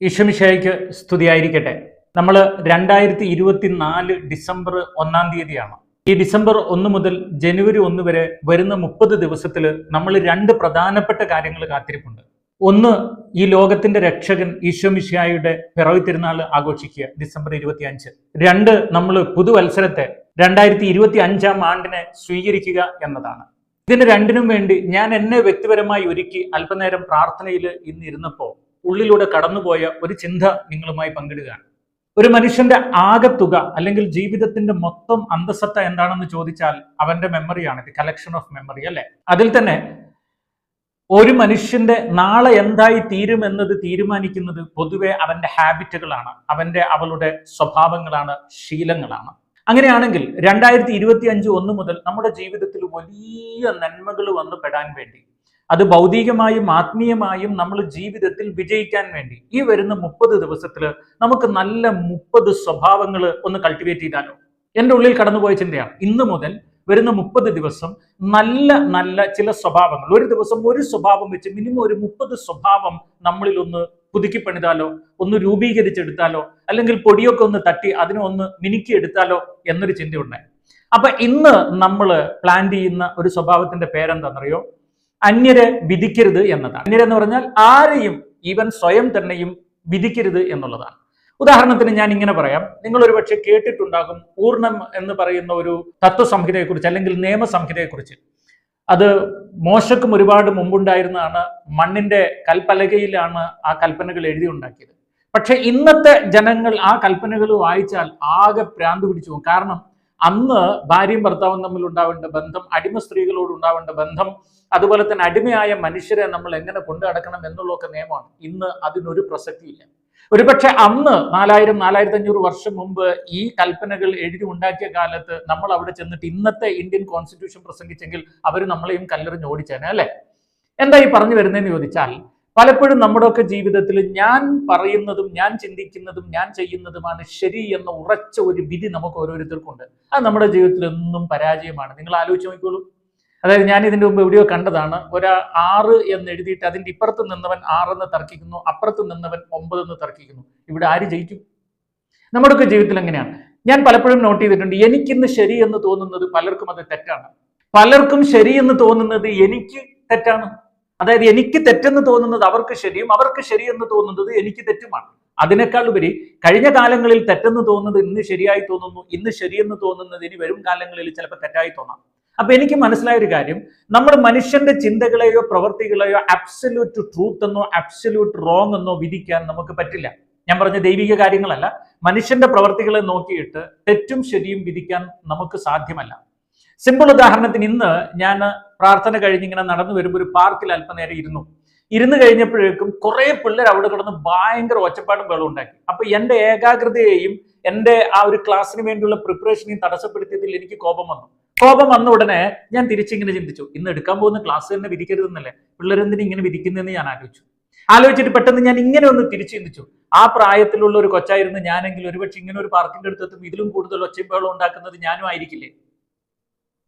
ഈശമിഷയ്ക്ക് സ്തുതിയായിരിക്കട്ടെ. നമ്മൾ രണ്ടായിരത്തി ഇരുപത്തി നാല് ഡിസംബർ ഒന്നാം തീയതിയാണ്. ഈ ഡിസംബർ ഒന്ന് മുതൽ ജനുവരി ഒന്ന് വരെ വരുന്ന മുപ്പത് ദിവസത്തിൽ നമ്മൾ രണ്ട് പ്രധാനപ്പെട്ട കാര്യങ്ങൾ കാത്തിരിപ്പുണ്ട്. ഒന്ന് ഈ ലോകത്തിന്റെ രക്ഷകൻ ഈശോമിഷായുടെ പിറവി തിരുനാൾ ആഘോഷിക്കുക ഡിസംബർ ഇരുപത്തി അഞ്ച് രണ്ട് നമ്മൾ പുതുവത്സരത്തെ രണ്ടായിരത്തി ഇരുപത്തി അഞ്ചാം ആണ്ടിനെ സ്വീകരിക്കുക എന്നതാണ്. ഇതിന് രണ്ടിനും വേണ്ടി ഞാൻ എന്നെ വ്യക്തിപരമായി ഒരുക്കി അല്പനേരം പ്രാർത്ഥനയിൽ ഇന്ന് ഇരുന്നപ്പോൾ ഉള്ളിലൂടെ കടന്നുപോയ ഒരു ചിന്ത നിങ്ങളുമായി പങ്കിടുകയാണ്. ഒരു മനുഷ്യന്റെ ആകത്തുക അല്ലെങ്കിൽ ജീവിതത്തിന്റെ മൊത്തം അന്തസത്ത എന്താണെന്ന് ചോദിച്ചാൽ അവന്റെ മെമ്മറിയാണ്. ഇത് കളക്ഷൻ ഓഫ് മെമ്മറി അല്ലെ? അതിൽ തന്നെ ഒരു മനുഷ്യന്റെ നാളെ എന്തായി തീരുമെന്നത് തീരുമാനിക്കുന്നത് പൊതുവെ അവന്റെ ഹാബിറ്റുകളാണ്. അവന്റെ അവളുടെ സ്വഭാവങ്ങളാണ് ശീലങ്ങളാണ്. അങ്ങനെയാണെങ്കിൽ രണ്ടായിരത്തി ഇരുപത്തി അഞ്ച് ഒന്ന് മുതൽ നമ്മുടെ ജീവിതത്തിൽ വലിയ നന്മകൾ വന്നു പെടാൻ വേണ്ടി അത് ഭൗതികമായും ആത്മീയമായും നമ്മൾ ജീവിതത്തിൽ വിജയിക്കാൻ വേണ്ടി. ഈ വരുന്ന മുപ്പത് ദിവസത്തിൽ നമുക്ക് നല്ല മുപ്പത് സ്വഭാവങ്ങൾ ഒന്ന് കൾട്ടിവേറ്റ് ചെയ്താലോ? എന്റെ ഉള്ളിൽ കടന്നുപോയ ചിന്തയാണ്. ഇന്ന് മുതൽ വരുന്ന മുപ്പത് ദിവസം നല്ല നല്ല ചില സ്വഭാവങ്ങൾ. ഒരു ദിവസം ഒരു സ്വഭാവം വെച്ച് മിനിമം ഒരു മുപ്പത് സ്വഭാവം നമ്മളിൽ ഒന്ന് പുതുക്കി പണിതാലോ? ഒന്ന് രൂപീകരിച്ചെടുത്താലോ? അല്ലെങ്കിൽ പൊടിയൊക്കെ ഒന്ന് തട്ടി അതിനെ ഒന്ന് മിനുക്കി എടുത്താലോ? എന്നൊരു ചിന്തയുണ്ടായി. അപ്പൊ ഇന്ന് നമ്മൾ പ്ലാൻ ചെയ്യുന്ന ഒരു സ്വഭാവത്തിന്റെ പേരെന്താണെന്നറിയോ? അന്യരെ വിധിക്കരുത് എന്നതാണ്. അന്യരെന്ന് പറഞ്ഞാൽ ആരെയും ഈവൻ സ്വയം തന്നെയും വിധിക്കരുത് എന്നുള്ളതാണ്. ഉദാഹരണത്തിന് ഞാൻ ഇങ്ങനെ പറയാം. നിങ്ങൾ ഒരുപക്ഷെ കേട്ടിട്ടുണ്ടാകും പൂർണം എന്ന് പറയുന്ന ഒരു തത്വസംഹിതയെക്കുറിച്ച് അല്ലെങ്കിൽ നിയമസംഹിതയെക്കുറിച്ച്. അത് മോശക്കും ഒരുപാട് മുമ്പുണ്ടായിരുന്നതാണ്. മണ്ണിന്റെ കൽപ്പലകയിലാണ് ആ കൽപ്പനകൾ എഴുതി ഉണ്ടാക്കിയത് പക്ഷെ ഇന്നത്തെ ജനങ്ങൾ ആ കൽപ്പനകൾ വായിച്ചാൽ ആകെ പ്രാന്ത് പിടിച്ചു പോകും. കാരണം അന്ന് ഭാര്യയും ഭർത്താവും തമ്മിൽ ഉണ്ടാവേണ്ട ബന്ധം അടിമ സ്ത്രീകളോട് ഉണ്ടാവേണ്ട ബന്ധം അതുപോലെ തന്നെ അടിമയായ മനുഷ്യരെ നമ്മൾ എങ്ങനെ കൊണ്ടു നടക്കണം എന്നുള്ളതൊക്കെ നിയമമാണ്. ഇന്ന് അതിനൊരു പ്രസക്തിയില്ല. ഒരുപക്ഷെ അന്ന് നാലായിരം നാലായിരത്തി അഞ്ഞൂറ് വർഷം മുമ്പ് ഈ കൽപ്പനകൾ എഴുതി ഉണ്ടാക്കിയ കാലത്ത് നമ്മൾ അവിടെ ചെന്നിട്ട് ഇന്നത്തെ ഇന്ത്യൻ കോൺസ്റ്റിറ്റ്യൂഷൻ പ്രസംഗിച്ചെങ്കിൽ അവർ നമ്മളെയും കല്ലെറിഞ്ഞ് ഓടിച്ചേനെ അല്ലെ? എന്താ ഈ പറഞ്ഞു വരുന്നതെന്ന് ചോദിച്ചാൽ പലപ്പോഴും നമ്മുടെയൊക്കെ ജീവിതത്തിൽ ഞാൻ പറയുന്നതും ഞാൻ ചിന്തിക്കുന്നതും ഞാൻ ചെയ്യുന്നതുമാണ് ശരി എന്ന ഉറച്ച ഒരു വിധി നമുക്ക് ഓരോരുത്തർക്കുണ്ട്. അത് നമ്മുടെ ജീവിതത്തിൽ എന്നും പരാജയമാണ്. നിങ്ങൾ ആലോചിച്ച് നോക്കിക്കോളൂ. അതായത് ഞാൻ ഇതിന്റെ മുമ്പ് എവിടെയോ കണ്ടതാണ്. ഒരു ആറ് എന്ന് എഴുതിയിട്ട് അതിന്റെ ഇപ്പുറത്ത് നിന്നവൻ ആറെന്ന് തർക്കിക്കുന്നു അപ്പുറത്ത് നിന്നവൻ ഒമ്പത് എന്ന് തർക്കിക്കുന്നു. ഇവിടെ ആര് ജയിക്കും? നമ്മുടെയൊക്കെ ജീവിതത്തിൽ എങ്ങനെയാണ്? ഞാൻ പലപ്പോഴും നോട്ട് ചെയ്തിട്ടുണ്ട് എനിക്കിന്ന് ശരി എന്ന് തോന്നുന്നത് പലർക്കും അത് തെറ്റാണ്. പലർക്കും ശരി എന്ന് തോന്നുന്നത് എനിക്ക് തെറ്റാണ്. അതായത് എനിക്ക് തെറ്റെന്ന് തോന്നുന്നത് അവർക്ക് ശരിയും അവർക്ക് ശരിയെന്ന് തോന്നുന്നത് എനിക്ക് തെറ്റുമാണ്. അതിനേക്കാൾ ഉപരി കഴിഞ്ഞ കാലങ്ങളിൽ തെറ്റെന്ന് തോന്നുന്നത് ഇന്ന് ശരിയായി തോന്നുന്നു ഇന്ന് ശരിയെന്ന് തോന്നുന്നത് ഇനി വരും കാലങ്ങളിൽ ചിലപ്പോൾ തെറ്റായി തോന്നാം. അപ്പൊ എനിക്ക് മനസ്സിലായ ഒരു കാര്യം നമ്മൾ മനുഷ്യന്റെ ചിന്തകളെയോ പ്രവൃത്തികളെയോ അബ്സല്യൂട്ട് ട്രൂത്ത് എന്നോ അബ്സല്യൂട്ട് റോങ് എന്നോ വിധിക്കാൻ നമുക്ക് പറ്റില്ല. ഞാൻ പറഞ്ഞ ദൈവിക കാര്യങ്ങളല്ല. മനുഷ്യന്റെ പ്രവർത്തികളെ നോക്കിയിട്ട് തെറ്റും ശരിയും വിധിക്കാൻ നമുക്ക് സാധ്യമല്ല. സിമ്പിൾ ഉദാഹരണത്തിന് ഇന്ന് ഞാൻ പ്രാർത്ഥന കഴിഞ്ഞ് ഇങ്ങനെ നടന്നു വരുമ്പോൾ ഒരു പാർക്കിൽ അല്പനേരം ഇരുന്നു. ഇരുന്ന് കഴിഞ്ഞപ്പോഴേക്കും കുറെ പിള്ളേർ അവിടെ കിടന്ന് ഭയങ്കര ഒച്ചപ്പാടും വെള്ളം ഉണ്ടാക്കി. അപ്പൊ എന്റെ ഏകാഗ്രതയെയും എന്റെ ആ ഒരു ക്ലാസ്സിന് വേണ്ടിയുള്ള പ്രിപ്പറേഷനെയും തടസ്സപ്പെടുത്തിയതിൽ എനിക്ക് കോപം വന്നു. കോപം വന്ന ഉടനെ ഞാൻ തിരിച്ചിങ്ങനെ ചിന്തിച്ചു ഇന്ന് എടുക്കാൻ പോകുന്ന ക്ലാസ് തന്നെ വിധിക്കരുതെന്നല്ലേ? പിള്ളേരെന്തിനും ഇങ്ങനെ വിധിക്കുന്നതെന്ന് ഞാൻ ആലോചിച്ചു. ആലോചിച്ചിട്ട് പെട്ടെന്ന് ഞാൻ ഇങ്ങനെ ഒന്ന് തിരിച്ചു ചിന്തിച്ചു. ആ പ്രായത്തിലുള്ള ഒരു കൊച്ചായിരുന്നു ഞാനെങ്കിൽ ഒരുപക്ഷെ ഇങ്ങനെ ഒരു പാർക്കിന്റെ അടുത്തെത്തും ഇതിലും കൂടുതൽ ഒച്ചയും ബഹളം ഉണ്ടാക്കുന്നത് ഞാനും ആയിരിക്കില്ലേ?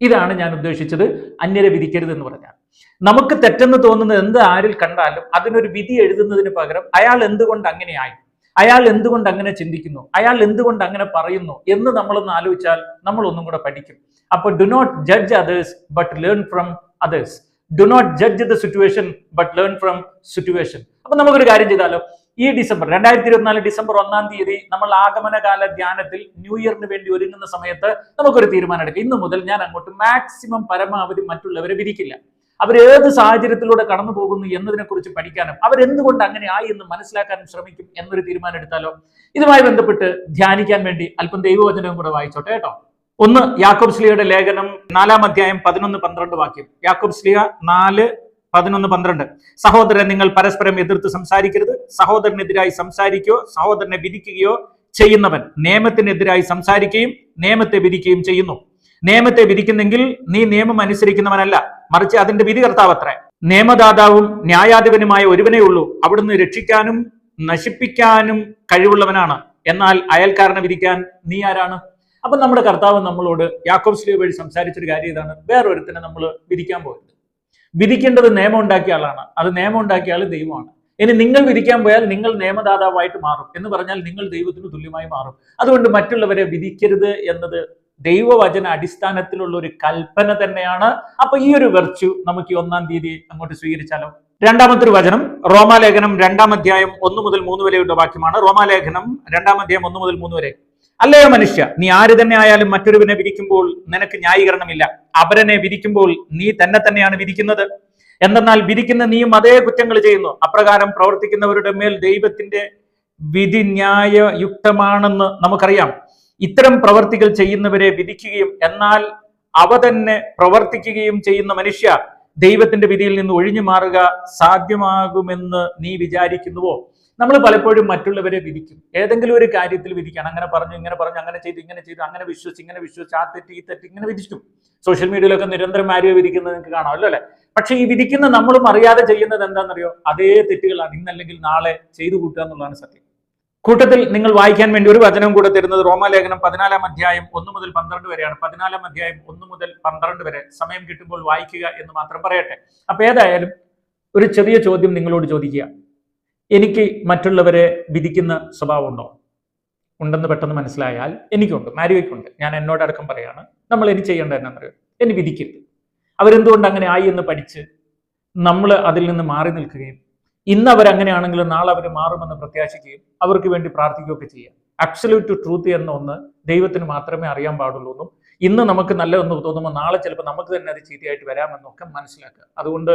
ഇതാണ് ഞാൻ ഉദ്ദേശിച്ചത്. അന്യരെ വിധിക്കരുത് എന്ന് പറഞ്ഞാൽ. നമുക്ക് തെറ്റെന്ന് തോന്നുന്നത് എന്ത് ആരിൽ കണ്ടാലും അതിനൊരു വിധി എഴുതുന്നതിന് പകരം അയാൾ എന്തുകൊണ്ട് അങ്ങനെയായി അയാൾ എന്തുകൊണ്ട് അങ്ങനെ ചിന്തിക്കുന്നു? അയാൾ എന്തുകൊണ്ട് അങ്ങനെ പറയുന്നു? എന്ന് നമ്മളൊന്ന് ആലോചിച്ചാൽ നമ്മൾ ഒന്നും കൂടെ പഠിക്കും. അപ്പോൾ do not judge others but learn from others do not judge the situation but learn from situation അപ്പൊ നമുക്കൊരു കാര്യം ചെയ്താലോ? ഈ ഡിസംബർ രണ്ടായിരത്തി ഇരുപത്തിനാല് ഡിസംബർ ഒന്നാം തീയതി നമ്മൾ ആഗമനകാല ധ്യാനത്തിൽ ന്യൂ ഇയറിന് വേണ്ടി ഒരുങ്ങുന്ന സമയത്ത് നമുക്കൊരു തീരുമാനം എടുക്കാം ഇന്ന് മുതൽ ഞാൻ അങ്ങോട്ട് മാക്സിമം പരമാവധി മറ്റുള്ളവരെ വിധിക്കില്ല. അവർ ഏത് സാഹചര്യത്തിലൂടെ കടന്നു പോകുന്നു എന്നതിനെ കുറിച്ച് പഠിക്കാനും അവരെന്തുകൊണ്ട് അങ്ങനെ ആയി എന്ന് മനസ്സിലാക്കാനും ശ്രമിക്കും എന്നൊരു തീരുമാനം എടുത്താലോ ഇതുമായി ബന്ധപ്പെട്ട് ധ്യാനിക്കാൻ വേണ്ടി അല്പം ദൈവവചനവും കൂടെ വായിച്ചോട്ടെ കേട്ടോ. ഒന്ന് യാക്കോബ് സ്ലിയുടെ ലേഖനം നാലാം അധ്യായം പതിനൊന്ന് പന്ത്രണ്ട് വാക്യം. യാക്കോബ് സ്ലിയ നാല് പതിനൊന്ന് പന്ത്രണ്ട്. സഹോദരൻ നിങ്ങൾ പരസ്പരം എതിർത്ത് സംസാരിക്കരുത്. സഹോദരനെതിരായി സംസാരിക്കുകയോ സഹോദരനെ വിധിക്കുകയോ ചെയ്യുന്നവൻ നിയമത്തിനെതിരായി സംസാരിക്കുകയും നിയമത്തെ വിധിക്കുകയും ചെയ്യുന്നു. നിയമത്തെ വിധിക്കുന്നെങ്കിൽ നീ നിയമം അനുസരിക്കുന്നവനല്ല. മറിച്ച് അതിന്റെ വിധി കർത്താവത്രേ നിയമദാതാവും ന്യായാധിപനുമായ ഒരുവനേ ഉള്ളൂ. അവിടുന്ന് രക്ഷിക്കാനും നശിപ്പിക്കാനും കഴിവുള്ളവനാണ്. എന്നാൽ അയൽക്കാരനെ വിധിക്കാൻ നീ ആരാണ്? അപ്പൊ നമ്മുടെ കർത്താവ് നമ്മളോട് യാക്കോബ് സ്ലീവ് വഴി സംസാരിച്ചൊരു കാര്യം ഇതാണ്. വേറൊരുത്തിനെ നമ്മൾ വിധിക്കാൻ പോയത് വിധിക്കേണ്ടത് നിയമം ഉണ്ടാക്കിയ ആളാണ്. അത് നിയമം ഉണ്ടാക്കിയ ആൾ ദൈവമാണ്. ഇനി നിങ്ങൾ വിധിക്കാൻ പോയാൽ നിങ്ങൾ നിയമദാതാവായിട്ട് മാറും. എന്ന് പറഞ്ഞാൽ നിങ്ങൾ ദൈവത്തിന് തുല്യമായി മാറും. അതുകൊണ്ട് മറ്റുള്ളവരെ വിധിക്കരുത് എന്നത് ദൈവവചന അടിസ്ഥാനത്തിലുള്ള ഒരു കൽപ്പന തന്നെയാണ്. അപ്പൊ ഈ ഒരു വെർച്യു നമുക്ക് ഈ ഒന്നാം തീയതി അങ്ങോട്ട് സ്വീകരിച്ചാലോ? രണ്ടാമത്തെ ഒരു വചനം റോമാലേഖനം രണ്ടാം അധ്യായം ഒന്ന് മുതൽ മൂന്ന് വരെയുള്ള വാക്യമാണ്. റോമാലേഖനം രണ്ടാം അധ്യായം ഒന്ന് മുതൽ മൂന്ന് വരെ. അല്ലയോ മനുഷ്യ? നീ ആര് തന്നെ ആയാലും മറ്റൊരുവിനെ വിധിക്കുമ്പോൾ നിനക്ക് ന്യായീകരണമില്ല. അപരനെ വിധിക്കുമ്പോൾ നീ തന്നെ തന്നെയാണ് വിധിക്കുന്നത്. എന്തെന്നാൽ വിധിക്കുന്ന നീയും അതേ കുറ്റങ്ങൾ ചെയ്യുന്നു. അപ്രകാരം പ്രവർത്തിക്കുന്നവരുടെ മേൽ ദൈവത്തിന്റെ വിധി ന്യായയുക്തമാണെന്ന് നമുക്കറിയാം. ഇത്തരം പ്രവർത്തികൾ ചെയ്യുന്നവരെ വിധിക്കുകയും എന്നാൽ അവ തന്നെ പ്രവർത്തിക്കുകയും ചെയ്യുന്ന മനുഷ്യ ദൈവത്തിന്റെ വിധിയിൽ നിന്ന് ഒഴിഞ്ഞു മാറുക സാധ്യമാകുമെന്ന് നീ വിചാരിക്കുന്നുവോ? നമ്മൾ പലപ്പോഴും മറ്റുള്ളവരെ വിധിക്കും. ഏതെങ്കിലും ഒരു കാര്യത്തിൽ വിധിക്കണം അങ്ങനെ പറഞ്ഞു ഇങ്ങനെ പറഞ്ഞു അങ്ങനെ ചെയ്തു ഇങ്ങനെ ചെയ്തു അങ്ങനെ വിശ്വസിച്ച് ഇങ്ങനെ വിശ്വസിച്ച് ആ തെറ്റ് ഈ തെറ്റ് ഇങ്ങനെ വിധിക്കും സോഷ്യൽ മീഡിയയിലൊക്കെ നിരന്തരം ആരെയോ വിധിക്കുന്നത് നിങ്ങൾക്ക് കാണാം അല്ലേ അല്ലെ? പക്ഷെ ഈ വിധിക്കുന്ന നമ്മളും അറിയാതെ ചെയ്യുന്നത് എന്താണെന്നറിയോ? അതേ തെറ്റുകളാണ്. ഇന്നല്ലെങ്കിൽ നാളെ ചെയ്തു കൂട്ടുക എന്നുള്ളതാണ് സത്യം. കൂട്ടത്തിൽ നിങ്ങൾ വായിക്കാൻ വേണ്ടി ഒരു വചനം കൂടെ തരുന്നത് റോമാലേഖനം പതിനാലാം അധ്യായം ഒന്ന് മുതൽ പന്ത്രണ്ട് വരെയാണ്. പതിനാലാം അധ്യായം ഒന്ന് മുതൽ പന്ത്രണ്ട് വരെ സമയം കിട്ടുമ്പോൾ വായിക്കുക എന്ന് മാത്രം പറയട്ടെ. അപ്പൊ ഏതായാലും ഒരു ചെറിയ ചോദ്യം നിങ്ങളോട് ചോദിക്കുക. എനിക്ക് മറ്റുള്ളവരെ വിധിക്കുന്ന സ്വഭാവമുണ്ടോ? ഉണ്ടെന്ന് പെട്ടെന്ന് മനസ്സിലായാൽ എനിക്കുണ്ട് മാരിവയ്ക്കുണ്ട്. ഞാൻ എന്നോടടക്കം പറയാണ് നമ്മൾ ഇനി ചെയ്യേണ്ടത് എന്നാണെന്നറിയോ എന്നെ വിധിക്കരുത്. അവരെന്തുകൊണ്ട് അങ്ങനെ ആയി എന്ന് പഠിച്ച് നമ്മൾ അതിൽ നിന്ന് മാറി നിൽക്കുകയും ഇന്ന് അവരങ്ങനെയാണെങ്കിലും നാളെ അവർ മാറുമെന്ന് പ്രത്യാശിക്കുകയും അവർക്ക് വേണ്ടി പ്രാർത്ഥിക്കുകയൊക്കെ ചെയ്യാം. അബ്സല്യൂട്ട് ട്രൂത്ത് എന്ന ഒന്ന് ദൈവത്തിന് മാത്രമേ അറിയാൻ പാടുള്ളൂ എന്നും ഇന്ന് നമുക്ക് നല്ലതെന്ന് തോന്നുമ്പോൾ നാളെ ചിലപ്പോൾ നമുക്ക് തന്നെ അത് ചീത്തയായിട്ട് വരാമെന്നൊക്കെ മനസ്സിലാക്കുക. അതുകൊണ്ട്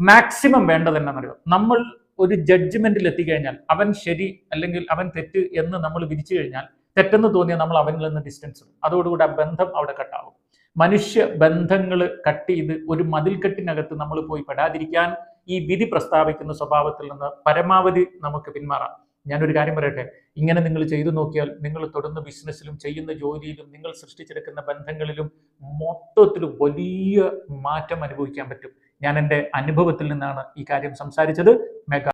മാക്സിമം വേണ്ടത് എന്നാണെന്നറിയോ നമ്മൾ ഒരു ജഡ്ജ്മെന്റിൽ എത്തിക്കഴിഞ്ഞാൽ അവൻ ശരി അല്ലെങ്കിൽ അവൻ തെറ്റ് എന്ന് നമ്മൾ വിധിച്ചു കഴിഞ്ഞാൽ തെറ്റെന്ന് തോന്നിയാൽ നമ്മൾ അവനിൽ നിന്ന് ഡിസ്റ്റൻസ് ഇടും. അതോടുകൂടി ആ ബന്ധം അവിടെ കട്ടാവും മനുഷ്യ ബന്ധങ്ങൾ കട്ട് ചെയ്ത് ഒരു മതിൽക്കെട്ടിനകത്ത് നമ്മൾ പോയി പെടാതിരിക്കാൻ ഈ വിധി പ്രസ്താവിക്കുന്ന സ്വഭാവത്തിൽ നിന്ന് പരമാവധി നമുക്ക് പിന്മാറാം. ഞാനൊരു കാര്യം പറയട്ടെ? ഇങ്ങനെ നിങ്ങൾ ചെയ്തു നോക്കിയാൽ നിങ്ങൾ തുടർന്ന് ബിസിനസ്സിലും ചെയ്യുന്ന ജോലിയിലും നിങ്ങൾ സൃഷ്ടിച്ചെടുക്കുന്ന ബന്ധങ്ങളിലും മൊത്തത്തിൽ വലിയ മാറ്റം അനുഭവിക്കാൻ പറ്റും. ഞാൻ എന്റെ അനുഭവത്തിൽ നിന്നാണ് ഈ കാര്യം സംസാരിച്ചത്. മെഗാ